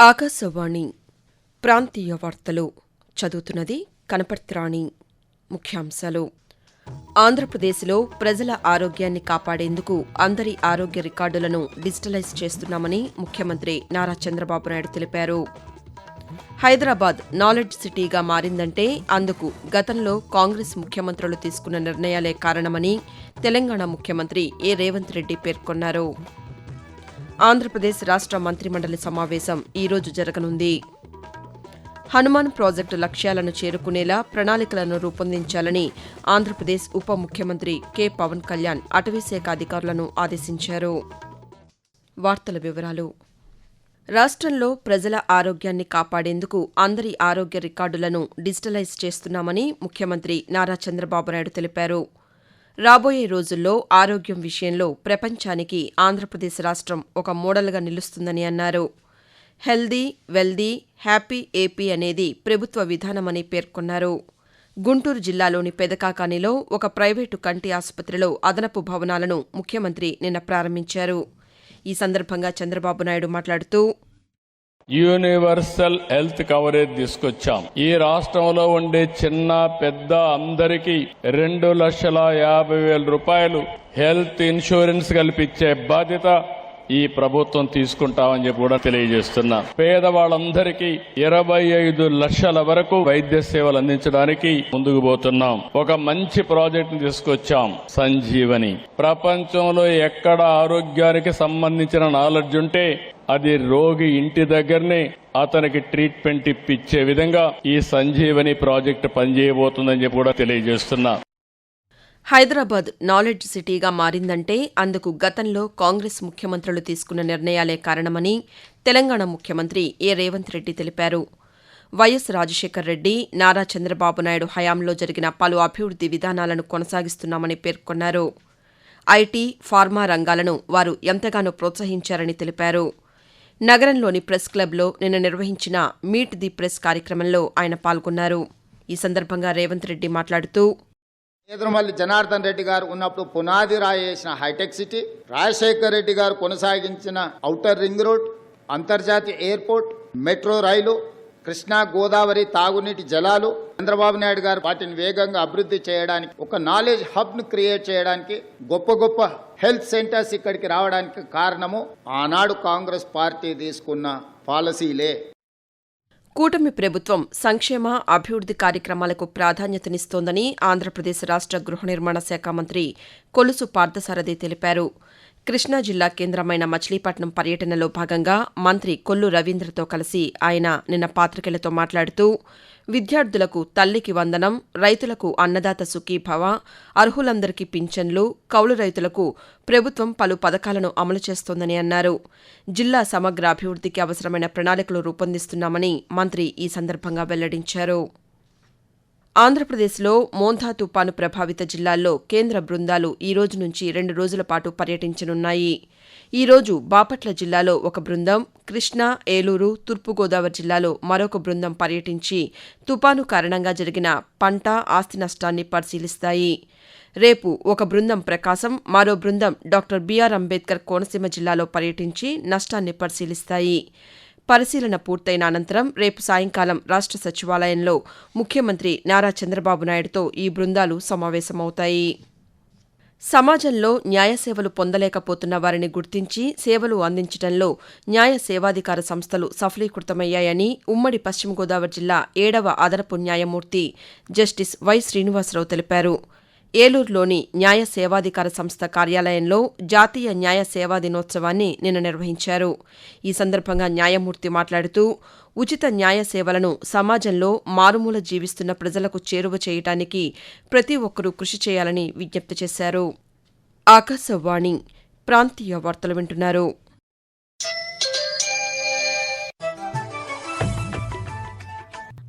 ఆకాశవాణి ప్రాంతీయ వార్తలు చదువుతున్నది కనపర్తిరాణి. ముఖ్యాంశాలు. ఆంధ్రప్రదేశ్లో ప్రజల ఆరోగ్యాన్ని కాపాడేందుకు అందరి ఆరోగ్య రికార్డులను డిజిటలైజ్ చేస్తున్నామని ముఖ్యమంత్రి నారా చంద్రబాబు నాయుడు తెలిపారు. హైదరాబాద్ నాలెడ్జ్ సిటీగా మారిందంటే అందుకు గతంలో కాంగ్రెస్ ముఖ్యమంత్రులు తీసుకున్న నిర్ణయాలే కారణమని తెలంగాణ ముఖ్యమంత్రి ఏ రేవంత్ రెడ్డి పేర్కొన్నారు. ఆంధ్రప్రదేశ్ రాష్ట్ర మంత్రిమండలి సమావేశం ఈరోజు జరగనుంది. హనుమాన్ ప్రాజెక్టు లక్ష్యాలను చేరుకునేలా ప్రణాళికలను రూపొందించాలని ఆంధ్రప్రదేశ్ ఉప ముఖ్యమంత్రి కె. పవన్ కళ్యాణ్ అటవీశాఖ అధికారులను ఆదేశించారు. వార్తల వివరాలు. రాష్ట్రంలో ప్రజల ఆరోగ్యాన్ని కాపాడేందుకు అందరి ఆరోగ్య రికార్డులను డిజిటలైజ్ చేస్తున్నామని ముఖ్యమంత్రి నారా చంద్రబాబు నాయుడు తెలిపారు. రాబోయే రోజుల్లో ఆరోగ్యం విషయంలో ప్రపంచానికి ఆంధ్రప్రదేశ్ రాష్ట్రం ఒక మోడల్గా నిలుస్తుందని అన్నారు. హెల్దీ వెల్దీ హ్యాపీ ఏపీ అనేది ప్రభుత్వ విధానమని పేర్కొన్నారు. గుంటూరు జిల్లాలోని పెదకాకానిలో ఒక ప్రైవేటు కంటి ఆసుపత్రిలో అదనపు భవనాలను ముఖ్యమంత్రి నిన్న ప్రారంభించారు. ఈ సందర్భంగా చంద్రబాబు నాయుడు మాట్లాడుతూ యూనివర్సల్ హెల్త్ కవరేజ్ తీసుకొచ్చాం. ఈ రాష్ట్రంలో ఉండే చిన్న పెద్ద అందరికీ రెండు లక్షల యాభై వేల రూపాయలు హెల్త్ ఇన్సూరెన్స్ కల్పించే బాధ్యత ఈ ప్రభుత్వం తీసుకుంటామని చెప్పి కూడా తెలియజేస్తున్నా. పేదవాళ్ళందరికీ ఇరవై ఐదు లక్షల వరకు వైద్య సేవలు అందించడానికి ముందుకు పోతున్నాం. ఒక మంచి ప్రాజెక్ట్ తీసుకొచ్చాం సంజీవని. ప్రపంచంలో ఎక్కడ ఆరోగ్యానికి సంబంధించిన నాలెడ్జ్ ఉంటే అది రోగి ఇంటి దగ్గరనే అతనికి ట్రీట్మెంట్ ఇప్పించే విధంగా ఈ సంజీవని ప్రాజెక్ట్ పనిచేయబోతుందని చెప్పి కూడా తెలియజేస్తున్నా. హైదరాబాద్ నాలెడ్జ్ సిటీగా మారిందంటే అందుకు గతంలో కాంగ్రెస్ ముఖ్యమంత్రులు తీసుకున్న నిర్ణయాలే కారణమని తెలంగాణ ముఖ్యమంత్రి ఏ రేవంత్ రెడ్డి తెలిపారు. వైఎస్ రాజశేఖర్ రెడ్డి నారా చంద్రబాబు నాయుడు హయాంలో జరిగిన పలు అభివృద్ది విధానాలను కొనసాగిస్తున్నామని పేర్కొన్నారు. ఐటీ ఫార్మా రంగాలను వారు ఎంతగానో ప్రోత్సహించారని తెలిపారు. నగరంలోని ప్రెస్ క్లబ్లో నిన్న నిర్వహించిన మీట్ ది ప్రెస్ కార్యక్రమంలో ఆయన పాల్గొన్నారు. ఈ సందర్భంగా రేవంత్ రెడ్డి మాట్లాడుతూ ఎదురుమల్లి జనార్దన్ రెడ్డి గారు ఉన్నప్పుడు పునాది రాయేసిన హైటెక్ సిటీ రాజశేఖర్ రెడ్డి గారు కొనసాగించిన ఔటర్ రింగ్ రోడ్ అంతర్జాతీయ ఎయిర్పోర్ట్ మెట్రో రైలు కృష్ణా గోదావరి తాగునీటి జలాలు చంద్రబాబు నాయుడు గారు వాటిని వేగంగా అభివృద్ధి చేయడానికి ఒక నాలెడ్జ్ హబ్ను క్రియేట్ చేయడానికి గొప్ప గొప్ప హెల్త్ సెంటర్స్ ఇక్కడికి రావడానికి కారణము ఆనాడు కాంగ్రెస్ పార్టీ తీసుకున్న పాలసీలే. కూటమి ప్రభుత్వం సంక్షేమ అభివృద్ది కార్యక్రమాలకు ప్రాధాన్యతనిస్తోందని ఆంధ్రప్రదేశ్ రాష్ట్ర గృహ నిర్మాణ శాఖ మంత్రి కొలుసు పార్థసారథి తెలిపారు. కృష్ణా జిల్లా కేంద్రమైన మచిలీపట్నం పర్యటనలో భాగంగా మంత్రి కొల్లు రవీంద్రతో కలిసి ఆయన నిన్న పాతికేయులతో మాట్లాడుతూ విద్యార్థులకు తల్లికి వందనం రైతులకు అన్నదాత సుఖీభవ అర్హులందరికీ పింఛన్లు కౌలు రైతులకు ప్రభుత్వం పలు పథకాలను అమలు చేస్తోందని అన్నారు. జిల్లా సమగ్ర అభివృద్దికి అవసరమైన ప్రణాళికలు రూపొందిస్తున్నామని మంత్రి ఈ సందర్భంగా వెల్లడించారు. ఆంధ్రప్రదేశ్లో మోంధా తుపాను ప్రభావిత జిల్లాల్లో కేంద్ర బృందాలు ఈ రోజు నుంచి రెండు రోజుల పాటు పర్యటించనున్నాయి. ఈ రోజు బాపట్ల జిల్లాలో ఒక బృందం కృష్ణా ఏలూరు తూర్పుగోదావరి జిల్లాలో మరొక బృందం పర్యటించి తుపాను కారణంగా జరిగిన పంట ఆస్తి నష్టాన్ని పరిశీలిస్తాయి. రేపు ఒక బృందం ప్రకాశం మరో బృందం డాక్టర్ బీఆర్ అంబేద్కర్ కోనసీమ జిల్లాలో పర్యటించి నష్టాన్ని పరిశీలిస్తాయి. పరిశీలన పూర్తయిన అనంతరం రేపు సాయంకాలం రాష్ట్ర సచివాలయంలో ముఖ్యమంత్రి నారా చంద్రబాబు నాయుడుతో ఈ బృందాలు సమావేశమవుతాయి. సమాజంలో న్యాయ సేవలు పొందలేకపోతున్న వారిని గుర్తించి సేవలు అందించడంలో న్యాయ సేవాధికార సంస్థలు సఫలీకృతమయ్యాయని ఉమ్మడి పశ్చిమ గోదావరి జిల్లా ఏడవ అదనపు న్యాయమూర్తి జస్టిస్ వై శ్రీనివాసరావు తెలిపారు. ఏలూరులోని న్యాయ సేవాధికార సంస్థ కార్యాలయంలో జాతీయ న్యాయ సేవా దినోత్సవాన్ని నిన్న నిర్వహించారు. ఈ సందర్భంగా న్యాయమూర్తి మాట్లాడుతూ ఉచిత న్యాయ సేవలను సమాజంలో మారుమూల జీవిస్తున్న ప్రజలకు చేరువ చేయటానికి ప్రతి ఒక్కరూ కృషి చేయాలని విజ్ఞప్తి చేశారు. ఆకాశవాణి ప్రాంతీయ వార్తలు వింటున్నారు.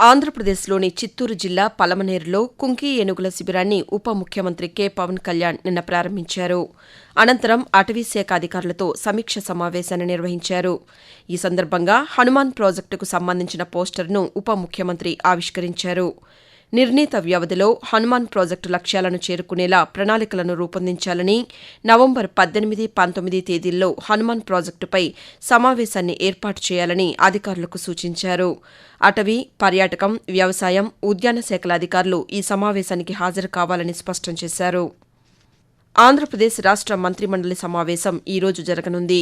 ఆంధ్రప్రదేశ్లోని చిత్తూరు జిల్లా పలమనేరులో కుంకి ఏనుగుల శిబిరాన్ని ఉప ముఖ్యమంత్రి కె. పవన్ కళ్యాణ్ నిన్న ప్రారంభించారు. అనంతరం అటవీశాఖ అధికారులతో సమీక్ష సమావేశాన్ని నిర్వహించారు. ఈ సందర్భంగా హనుమాన్ ప్రాజెక్టుకు సంబంధించిన పోస్టర్ను ఉప ముఖ్యమంత్రి ఆవిష్కరించారు. నిర్ణీత వ్యవధిలో హనుమాన్ ప్రాజెక్టు లక్ష్యాలను చేరుకునేలా ప్రణాళికలను రూపొందించాలని నవంబర్ పద్దెనిమిది పంతొమ్మిది తేదీల్లో హనుమాన్ ప్రాజెక్టుపై సమావేశాన్ని ఏర్పాటు చేయాలని అధికారులకు సూచించారు. అటవీ పర్యాటకం వ్యవసాయం ఉద్యాన శాఖల అధికారులు ఈ సమావేశానికి హాజరు కావాలని స్పష్టం చేశారు. ఆంధ్రప్రదేశ్ రాష్ట మంత్రిమండలి సమావేశం ఈ రోజు జరగనుంది.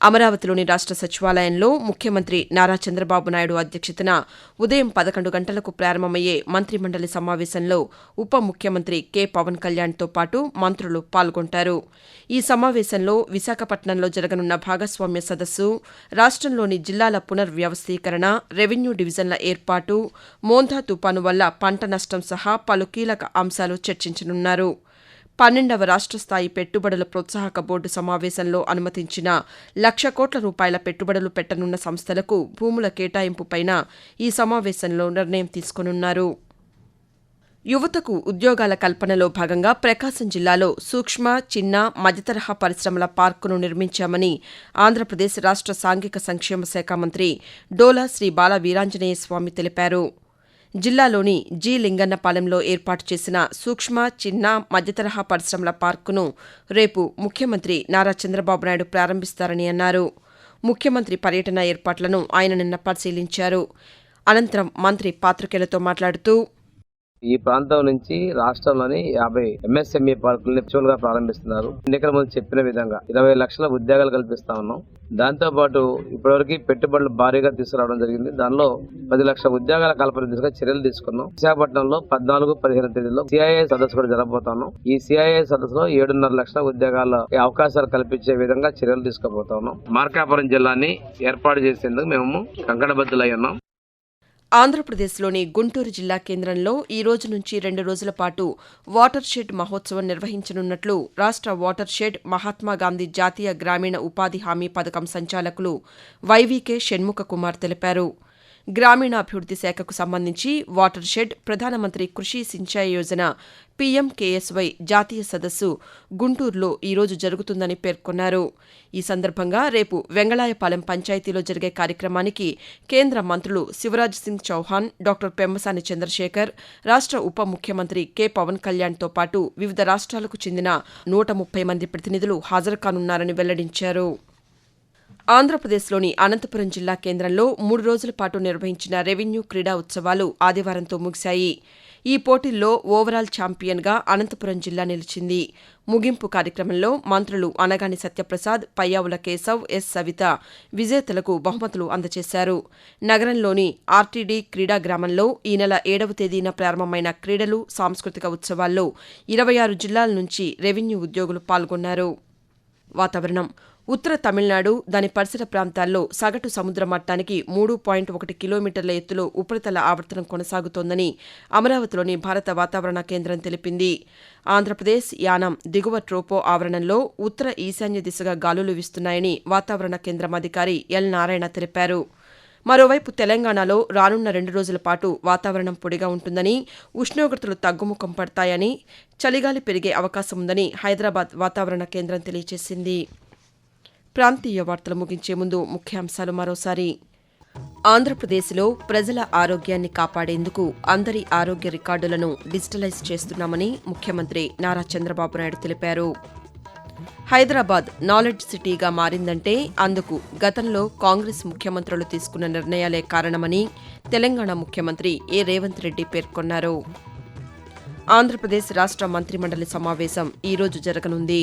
అమరావతిలోని రాష్ట సచివాలయంలో ముఖ్యమంత్రి నారా చంద్రబాబు నాయుడు అధ్యక్షతన ఉదయం పదకొండు గంటలకు ప్రారంభమయ్యే మంత్రిమండలి సమావేశంలో ఉప ముఖ్యమంత్రి కె. పవన్ కళ్యాణ్తో పాటు మంత్రులు పాల్గొంటారు. ఈ సమావేశంలో విశాఖపట్నంలో జరగనున్న భాగస్వామ్య సదస్సు రాష్ట్రంలోని జిల్లాల పునర్వ్యవస్థీకరణ రెవెన్యూ డివిజన్ల ఏర్పాటు మోంధా తుపాను వల్ల పంట నష్టం సహా పలు కీలక అంశాలు చర్చించనున్నారు. పన్నెండవ రాష్ట్ర స్థాయి పెట్టుబడుల ప్రోత్సాహక బోర్డు సమావేశంలో అనుమతించిన లక్ష కోట్ల రూపాయల పెట్టుబడులు పెట్టనున్న సంస్థలకు భూముల కేటాయింపుపైన ఈ సమావేశంలో నిర్ణయం తీసుకోనున్నారు. యువతకు ఉద్యోగాల కల్పనలో భాగంగా ప్రకాశం జిల్లాలో సూక్ష్మ చిన్న మధ్యతరహా పరిశ్రమల పార్కును నిర్మించామని ఆంధ్రప్రదేశ్ రాష్ట్ర సాంఘిక సంక్షేమ శాఖ మంత్రి డోలా శ్రీ బాల వీరాంజనేయ స్వామి తెలిపారు. జిల్లాలోని జి లింగన్నపాలెంలో ఏర్పాటు చేసిన సూక్ష్మ చిన్న మధ్యతరహా పరిశ్రమల పార్కును రేపు ముఖ్యమంత్రి నారా చంద్రబాబు నాయుడు ప్రారంభిస్తారని అన్నారు. ముఖ్యమంత్రి పర్యటన ఏర్పాట్లను ఆయన నిన్న పరిశీలించారు. అనంతరం మంత్రి పాత్రికేయులతో మాట్లాడుతూ ఈ ప్రాంతం నుంచి రాష్ట్రంలోని యాభై ఎంఎస్ఎంఈ పార్కుల్ని వర్చువల్గా ప్రారంభిస్తున్నారు. ఎన్నికల ముందు చెప్పిన విధంగా ఇరవై లక్షల ఉద్యోగాలు కల్పిస్తా ఉన్నాం. దాంతో పాటు ఇప్పటివరకు పెట్టుబడులు భారీగా తీసుకురావడం జరిగింది. దానిలో పది లక్షల ఉద్యోగాల కల్పన దిశగా చర్యలు తీసుకున్నాం. విశాఖపట్నంలో పద్నాలుగు పదిహేను తేదీలో సిఐఏ సదస్సు కూడా జరగబోతున్నాం ఈ సిఐఏ సదస్సులో ఏడున్నర లక్షల ఉద్యోగాల అవకాశాలు కల్పించే విధంగా చర్యలు తీసుకోబోతా ఉన్నాం. మార్కాపురం జిల్లాని ఏర్పాటు చేసేందుకు మేము కంకణబద్దులై ఉన్నాం. ఆంధ్రప్రదేశ్లోని గుంటూరు జిల్లా కేంద్రంలో ఈ రోజు నుంచి రెండు రోజుల పాటు వాటర్ షెడ్ మహోత్సవం నిర్వహించనున్నట్లు రాష్ట్ర వాటర్ షెడ్ మహాత్మాగాంధీ జాతీయ గ్రామీణ ఉపాధి హామీ పథకం సంచాలకులు వైవీకే షణ్ముఖ కుమార్ తెలిపారు. గ్రామీణాభివృద్ది శాఖకు సంబంధించి వాటర్ షెడ్ ప్రధానమంత్రి కృషి సించాయి యోజన. పీఎంకేఎస్వై జాతీయ సదస్సు గుంటూరులో ఈరోజు జరుగుతుందని పేర్కొన్నారు. ఈ సందర్భంగా రేపు వెంగళాయపాలెం పంచాయతీలో జరిగే కార్యక్రమానికి కేంద్ర మంత్రులు శివరాజ్ సింగ్ చౌహాన్ డాక్టర్ పెమ్మసాని చంద్రశేఖర్ రాష్ట్ర ఉప ముఖ్యమంత్రి కె పవన్ కళ్యాణ్తో పాటు వివిధ రాష్ట్రాలకు చెందిన నూట ముప్పై మంది ప్రతినిధులు హాజరు కానున్నారని వెల్లడించారు. ఆంధ్రప్రదేశ్లోని అనంతపురం జిల్లా కేంద్రంలో మూడు రోజుల పాటు నిర్వహించిన రెవెన్యూ క్రీడా ఉత్సవాలు ఆదివారంతో ముగిశాయి. ఈ పోటీల్లో ఓవరాల్ ఛాంపియన్గా అనంతపురం జిల్లా నిలిచింది. ముగింపు కార్యక్రమంలో మంత్రులు అనగాని సత్యప్రసాద్ పయ్యావుల కేశవ్ ఎస్ సవిత విజేతలకు బహుమతులు అందజేశారు. నగరంలోని ఆర్టీడీ క్రీడా గ్రామంలో ఈ నెల ఏడవ తేదీన ప్రారంభమైన క్రీడలు సాంస్కృతిక ఉత్సవాల్లో ఇరవై ఆరు జిల్లాల నుంచి రెవెన్యూ ఉద్యోగులు పాల్గొన్నారు. వాతావరణం ఉత్తర తమిళనాడు దాని పరిసర ప్రాంతాల్లో సగటు సముద్ర మట్టానికి మూడు పాయింట్ ఒకటి కిలోమీటర్ల ఎత్తులో ఉపరితల ఆవర్తనం కొనసాగుతోందని అమరావతిలోని భారత వాతావరణ కేంద్రం తెలిపింది. ఆంధ్రప్రదేశ్ యానం దిగువ ట్రోపో ఆవరణంలో ఉత్తర ఈశాన్య దిశగా గాలులు వీస్తున్నాయని వాతావరణ కేంద్రం అధికారి ఎల్ నారాయణ తెలిపారు. మరోవైపు తెలంగాణలో రానున్న రెండు రోజుల పాటు వాతావరణం పొడిగా ఉంటుందని ఉష్ణోగ్రతలు తగ్గుముఖం పడతాయని చలిగాలి పెరిగే అవకాశం ఉందని హైదరాబాద్ వాతావరణ కేంద్రం తెలియజేసింది ప్రాంతీయ వార్తలు ముగించే ముందు ముఖ్యాంశాలు మరోసారి. ఆంధ్రప్రదేశ్లో ప్రజల ఆరోగ్యాన్ని కాపాడేందుకు అందరి ఆరోగ్య రికార్డులను డిజిటలైజ్ చేస్తున్నామని ముఖ్యమంత్రి నారా చంద్రబాబు నాయుడు తెలిపారు. హైదరాబాద్ నాలెడ్జ్ సిటీగా మారిందంటే అందుకు గతంలో కాంగ్రెస్ ముఖ్యమంత్రులు తీసుకున్న నిర్ణయాలే కారణమని తెలంగాణ ముఖ్యమంత్రి ఏ రేవంత్ రెడ్డి పేర్కొన్నారు. ఆంధ్రప్రదేశ్ రాష్ట్ర మంత్రిమండలి సమావేశం ఈరోజు జరగనుంది.